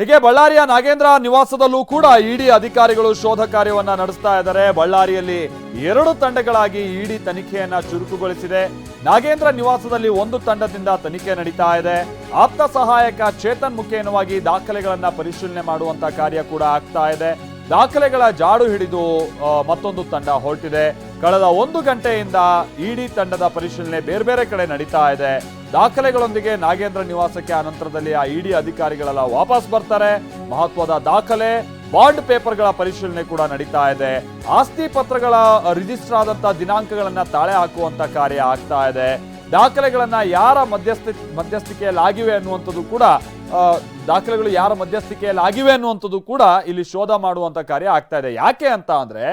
ಹೀಗೆ ಬಳ್ಳಾರಿಯ ನಾಗೇಂದ್ರ ನಿವಾಸದಲ್ಲೂ ಕೂಡ ಇಡಿ ಅಧಿಕಾರಿಗಳು ಶೋಧ ಕಾರ್ಯವನ್ನ ನಡೆಸ್ತಾ ಇದ್ದಾರೆ. ಬಳ್ಳಾರಿಯಲ್ಲಿ ಎರಡು ತಂಡಗಳಾಗಿ ಇಡಿ ತನಿಖೆಯನ್ನ ಚುರುಕುಗೊಳಿಸಿದೆ. ನಾಗೇಂದ್ರ ನಿವಾಸದಲ್ಲಿ ಒಂದು ತಂಡದಿಂದ ತನಿಖೆ ನಡೀತಾ ಇದೆ. ಆಪ್ತ ಸಹಾಯಕ ಚೇತನ್ ಮುಖೇನವಾಗಿ ದಾಖಲೆಗಳನ್ನ ಪರಿಶೀಲನೆ ಮಾಡುವಂತ ಕಾರ್ಯ ಕೂಡ ಆಗ್ತಾ ಇದೆ. ದಾಖಲೆಗಳ ಜಾಡು ಹಿಡಿದು ಮತ್ತೊಂದು ತಂಡ ಹೊರಟಿದೆ. ಕಳೆದ ಒಂದು ಗಂಟೆಯಿಂದ ಇಡಿ ತಂಡದ ಪರಿಶೀಲನೆ ಬೇರೆ ಬೇರೆ ಕಡೆ ನಡೀತಾ ಇದೆ. ದಾಖಲೆಗಳೊಂದಿಗೆ ನಾಗೇಂದ್ರ ನಿವಾಸಕ್ಕೆ ಅನಂತರದಲ್ಲಿ ಆ ಇಡಿ ಅಧಿಕಾರಿಗಳೆಲ್ಲ ವಾಪಸ್ ಬರ್ತಾರೆ. ಮಹತ್ವದ ದಾಖಲೆ ಬಾಂಡ್ ಪೇಪರ್ಗಳ ಪರಿಶೀಲನೆ ಕೂಡ ನಡೀತಾ ಇದೆ. ಆಸ್ತಿ ಪತ್ರಗಳ ರಿಜಿಸ್ಟರ್ ಆದಂತಹ ದಿನಾಂಕಗಳನ್ನ ತಾಳೆ ಹಾಕುವಂತ ಕಾರ್ಯ ಆಗ್ತಾ ಇದೆ. ದಾಖಲೆಗಳನ್ನ ಯಾರ ಮಧ್ಯಸ್ಥ ಮಧ್ಯಸ್ಥಿಕೆಯಲ್ಲಾಗಿವೆ ಅನ್ನುವಂಥದ್ದು ಕೂಡ ಆ, ದಾಖಲೆಗಳು ಯಾರ ಮಧ್ಯಸ್ಥಿಕೆಯಲ್ಲಿ ಆಗಿವೆ ಅನ್ನುವಂಥದ್ದು ಕೂಡ ಇಲ್ಲಿ ಶೋಧ ಮಾಡುವಂತ ಕಾರ್ಯ ಆಗ್ತಾ ಇದೆ. ಯಾಕೆ ಅಂತ ಅಂದರೆ,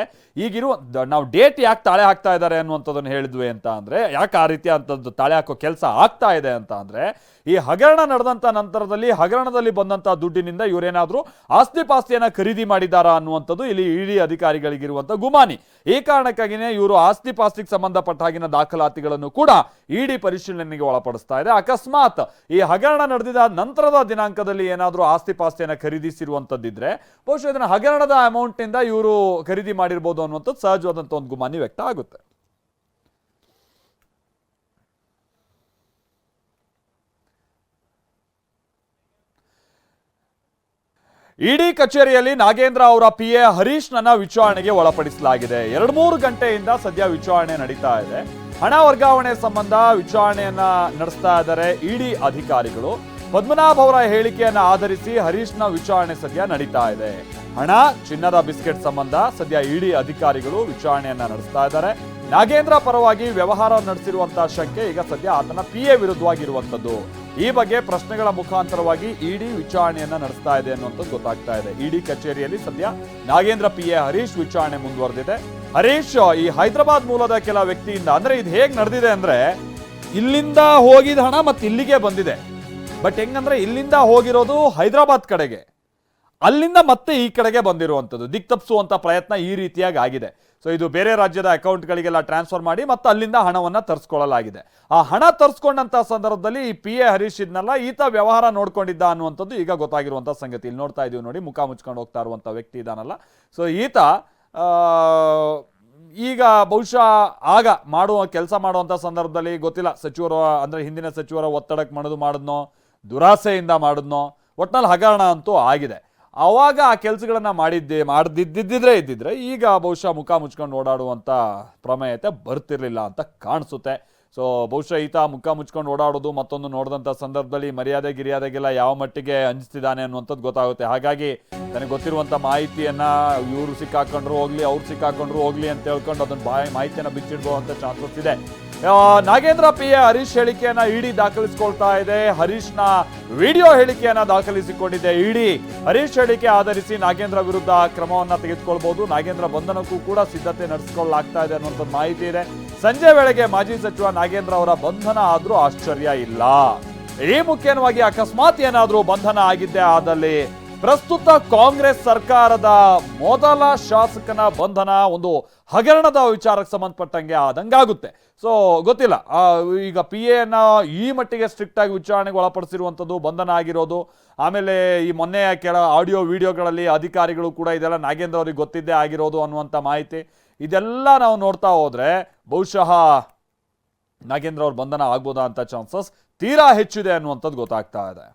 ಈಗಿರುವ ನಾವು ಡೇಟ್ ಯಾಕೆ ತಾಳೆ ಹಾಕ್ತಾ ಇದ್ದಾರೆ ಅನ್ನುವಂಥದ್ದನ್ನು ಹೇಳಿದ್ವಿ ಅಂತ ಅಂದರೆ, ಯಾಕೆ ಆ ರೀತಿ ಅಂಥದ್ದು ತಾಳೆ ಹಾಕೋ ಕೆಲಸ ಆಗ್ತಾ ಇದೆ ಅಂತ ಅಂದರೆ, ಈ ಹಗರಣ ನಡೆದಂತ ನಂತರದಲ್ಲಿ, ಹಗರಣದಲ್ಲಿ ಬಂದಂಥ ದುಡ್ಡಿನಿಂದ ಇವರೇನಾದರೂ ಆಸ್ತಿ ಪಾಸ್ತಿಯನ್ನ ಖರೀದಿ ಮಾಡಿದಾರಾ ಅನ್ನುವಂಥದ್ದು ಇಲ್ಲಿ ಇಡಿ ಅಧಿಕಾರಿಗಳಿಗಿರುವಂತ ಗುಮಾನಿ. ಈ ಕಾರಣಕ್ಕಾಗಿನೇ ಇವರು ಆಸ್ತಿ ಪಾಸ್ತಿಗೆ ಸಂಬಂಧಪಟ್ಟ ಹಾಗಿನ ದಾಖಲಾತಿಗಳನ್ನು ಕೂಡ ಇಡಿ ಪರಿಶೀಲನೆಗೆ ಒಳಪಡಿಸ್ತಾ ಇದೆ. ಅಕಸ್ಮಾತ್ ಈ ಹಗರಣ ನಡೆದಿದ ನಂತರದ ದಿನಾಂಕದಲ್ಲಿ ಏನಾದರೂ ಆಸ್ತಿ ಪಾಸ್ತಿಯನ್ನು ಖರೀದಿಸಿರುವಂಥದ್ದಿದ್ರೆ ಬಹುಶಃ ಇದನ್ನು ಹಗರಣದ ಅಮೌಂಟ್ನಿಂದ ಇವರು ಖರೀದಿ ಮಾಡಿರ್ಬೋದು ಅನ್ನುವಂಥದ್ದು ಸಹಜವಾದಂಥ ಒಂದು ಗುಮಾನಿ ವ್ಯಕ್ತ ಆಗುತ್ತೆ. ಇಡಿ ಕಚೇರಿಯಲ್ಲಿ ನಾಗೇಂದ್ರ ಅವರ ಪಿ ಎ ಹರೀಶ್ನನ್ನ ವಿಚಾರಣೆಗೆ ಒಳಪಡಿಸಲಾಗಿದೆ. ಎರಡು ಮೂರು ಗಂಟೆಯಿಂದ ಸದ್ಯ ವಿಚಾರಣೆ ನಡೀತಾ ಇದೆ. ಹಣ ವರ್ಗಾವಣೆ ಸಂಬಂಧ ವಿಚಾರಣೆಯನ್ನ ನಡೆಸ್ತಾ ಇದ್ದಾರೆ ಇಡಿ ಅಧಿಕಾರಿಗಳು. ಪದ್ಮನಾಭ್ ಅವರ ಹೇಳಿಕೆಯನ್ನು ಆಧರಿಸಿ ಹರೀಶ್ನ ವಿಚಾರಣೆ ಸದ್ಯ ನಡೀತಾ ಇದೆ. ಹಣ, ಚಿನ್ನದ ಬಿಸ್ಕೆಟ್ ಸಂಬಂಧ ಸದ್ಯ ಇಡಿ ಅಧಿಕಾರಿಗಳು ವಿಚಾರಣೆಯನ್ನ ನಡೆಸ್ತಾ ಇದ್ದಾರೆ. ನಾಗೇಂದ್ರ ಪರವಾಗಿ ವ್ಯವಹಾರ ನಡೆಸಿರುವಂತಹ ಶಂಕೆ ಈಗ ಸದ್ಯ ಆತನ ಪಿ ಎ ವಿರುದ್ಧವಾಗಿರುವಂತದ್ದು ಈ ಬಗ್ಗೆ ಪ್ರಶ್ನೆಗಳ ಮುಖಾಂತರವಾಗಿ ಇಡಿ ವಿಚಾರಣೆಯನ್ನ ನಡೆಸ್ತಾ ಇದೆ ಅನ್ನುವಂಥದ್ದು ಗೊತ್ತಾಗ್ತಾ ಇದೆ. ಇಡಿ ಕಚೇರಿಯಲ್ಲಿ ಸದ್ಯ ನಾಗೇಂದ್ರ ಪಿ ಎ ಹರೀಶ್ ವಿಚಾರಣೆ ಮುಂದುವರೆದಿದೆ. ಹರೀಶ್, ಈ ಹೈದರಾಬಾದ್ ಮೂಲದ ಕೆಲ ವ್ಯಕ್ತಿಯಿಂದ, ಅಂದ್ರೆ ಇದು ಹೇಗ್ ನಡೆದಿದೆ ಅಂದ್ರೆ, ಇಲ್ಲಿಂದ ಹೋಗಿದ ಹಣ ಮತ್ತೆ ಇಲ್ಲಿಗೆ ಬಂದಿದೆ. ಬಟ್ ಹೆಂಗಂದ್ರೆ ಇಲ್ಲಿಂದ ಹೋಗಿರೋದು ಹೈದರಾಬಾದ್ ಕಡೆಗೆ. ಅಲ್ಲಿಂದ ಮತ್ತೆ ಈ ಕಡೆಗೆ ಬಂದಿರುವಂಥದ್ದು. ದಿಕ್ ತಪ್ಪಿಸುವಂತ ಪ್ರಯತ್ನ ಈ ರೀತಿಯಾಗಿ ಆಗಿದೆ. ಸೊ ಇದು ಬೇರೆ ರಾಜ್ಯದ ಅಕೌಂಟ್ಗಳಿಗೆಲ್ಲ ಟ್ರಾನ್ಸ್ಫರ್ ಮಾಡಿ ಮತ್ತೆ ಅಲ್ಲಿಂದ ಹಣವನ್ನ ತರಿಸ್ಕೊಳ್ಳಲಾಗಿದೆ. ಆ ಹಣ ತರಿಸ್ಕೊಂಡಂಥ ಸಂದರ್ಭದಲ್ಲಿ ಈ ಪಿ ಎ ಹರೀಶ್ ಇದ್ನಲ್ಲ, ಈತ ವ್ಯವಹಾರ ನೋಡ್ಕೊಂಡಿದ್ದ ಅನ್ನುವಂಥದ್ದು ಈಗ ಗೊತ್ತಾಗಿರುವಂಥ ಸಂಗತಿ. ಇಲ್ಲಿ ನೋಡ್ತಾ ಇದೀವಿ ನೋಡಿ, ಮುಖ ಮುಚ್ಕೊಂಡು ಹೋಗ್ತಾ ಇರುವಂಥ ವ್ಯಕ್ತಿ ಇದಾನಲ್ಲ. ಸೊ ಈತ ಈಗ ಬಹುಶಃ ಆಗ ಮಾಡುವ, ಕೆಲಸ ಮಾಡುವಂತ ಸಂದರ್ಭದಲ್ಲಿ ಗೊತ್ತಿಲ್ಲ, ಸಚಿವರು, ಅಂದ್ರೆ ಹಿಂದಿನ ಸಚಿವರ ಒತ್ತಡಕ್ಕೆ ಮಣದು ಮಾಡಿದ್ನೋ ದುರಾಸೆಯಿಂದ ಮಾಡಿದ್ನೋ, ಒಟ್ನಲ್ಲಿ ಹಗರಣ ಅಂತೂ ಆಗಿದೆ. ಅವಾಗ ಆ ಕೆಲಸಗಳನ್ನು ಮಾಡಿದ್ದೆ, ಮಾಡದಿದ್ದಿದ್ರೆ ಇದ್ದಿದ್ರೆ ಈಗ ಬಹುಶಃ ಮುಖ ಮುಚ್ಕೊಂಡು ಓಡಾಡುವಂಥ ಪ್ರಮೇಯತೆ ಬರ್ತಿರಲಿಲ್ಲ ಅಂತ ಕಾಣಿಸುತ್ತೆ. ಸೊ ಬಹುಶಃ ಈತ ಮುಖ ಮುಚ್ಕೊಂಡು ಓಡಾಡೋದು ಮತ್ತೊಂದು ನೋಡಿದಂಥ ಸಂದರ್ಭದಲ್ಲಿ ಮರ್ಯಾದೆ ಗಿರಿಯಾದೆಗೆಲ್ಲ ಯಾವ ಮಟ್ಟಿಗೆ ಹಂಚ್ತಿದ್ದಾನೆ ಅನ್ನುವಂಥದ್ದು ಗೊತ್ತಾಗುತ್ತೆ. ಹಾಗಾಗಿ ನನಗೆ ಗೊತ್ತಿರುವಂಥ ಮಾಹಿತಿಯನ್ನು ಇವರು ಸಿಕ್ಕಾಕೊಂಡ್ರು ಹೋಗಲಿ, ಅವ್ರು ಸಿಕ್ಕಾಕೊಂಡ್ರು ಹೋಗಲಿ ಅಂತ ಹೇಳ್ಕೊಂಡು ಅದನ್ನು ಬಾಯಿ, ಮಾಹಿತಿಯನ್ನು ಬಿಚ್ಚಿಡ್ಬೋದಂತ ಚಾನ್ಸಸ್ ಇದೆ. ನಾಗೇಂದ್ರ ಪಿ ಎ ಹರೀಶ್ ಹೇಳಿಕೆಯನ್ನ ಇಡಿ ದಾಖಲಿಸಿಕೊಳ್ತಾ ಇದೆ. ಹರೀಶ್ನ ವಿಡಿಯೋ ಹೇಳಿಕೆಯನ್ನ ದಾಖಲಿಸಿಕೊಂಡಿದೆ ಇಡಿ ಹರೀಶ್ ಹೇಳಿಕೆ ಆಧರಿಸಿ ನಾಗೇಂದ್ರ ವಿರುದ್ಧ ಕ್ರಮವನ್ನ ತೆಗೆದುಕೊಳ್ಬಹುದು ನಾಗೇಂದ್ರ ಬಂಧನಕ್ಕೂ ಕೂಡ ಸಿದ್ಧತೆ ನಡೆಸಿಕೊಳ್ಳಲಾಗ್ತಾ ಇದೆ ಅನ್ನುವಂಥ ಮಾಹಿತಿ ಇದೆ. ಸಂಜೆ ವೇಳೆಗೆ ಮಾಜಿ ಸಚಿವ ನಾಗೇಂದ್ರ ಅವರ ಬಂಧನ ಆದ್ರೂ ಆಶ್ಚರ್ಯ ಇಲ್ಲ. ಈ ಮುಖ್ಯವಾಗಿ ಅಕಸ್ಮಾತ್ ಏನಾದರೂ ಬಂಧನ ಆಗಿದ್ದೆ ಆದಲ್ಲಿ ಪ್ರಸ್ತುತ ಕಾಂಗ್ರೆಸ್ ಸರ್ಕಾರದ ಮೊದಲ ಶಾಸಕನ ಬಂಧನ ಒಂದು ಹಗರಣದ ವಿಚಾರಕ್ಕೆ ಸಂಬಂಧಪಟ್ಟಂಗೆ ಆದಂಗಾಗುತ್ತೆ. ಸೊ ಗೊತ್ತಿಲ್ಲ. ಈಗ ಪಿ ಎನ ಈ ಮಟ್ಟಿಗೆ ಸ್ಟ್ರಿಕ್ಟ್ ಆಗಿ ವಿಚಾರಣೆಗೆ ಒಳಪಡಿಸಿರುವಂಥದ್ದು ಬಂಧನ ಆಗಿರೋದು. ಆಮೇಲೆ ಈ ಮೊನ್ನೆ ಕೆಲ ಆಡಿಯೋ ವಿಡಿಯೋಗಳಲ್ಲಿ ಅಧಿಕಾರಿಗಳು ಕೂಡ ಇದೆಲ್ಲ ನಾಗೇಂದ್ರ ಅವರಿಗೆ ಗೊತ್ತಿದ್ದೇ ಆಗಿರೋದು ಅನ್ನುವಂಥ ಮಾಹಿತಿ. ಇದೆಲ್ಲ ನಾವು ನೋಡ್ತಾ ಹೋದರೆ ಬಹುಶಃ ನಾಗೇಂದ್ರ ಅವ್ರ ಬಂಧನ ಆಗ್ಬೋದಾ ಅಂತ ಚಾನ್ಸಸ್ ತೀರಾ ಹೆಚ್ಚಿದೆ ಅನ್ನುವಂಥದ್ದು ಗೊತ್ತಾಗ್ತಾ ಇದೆ.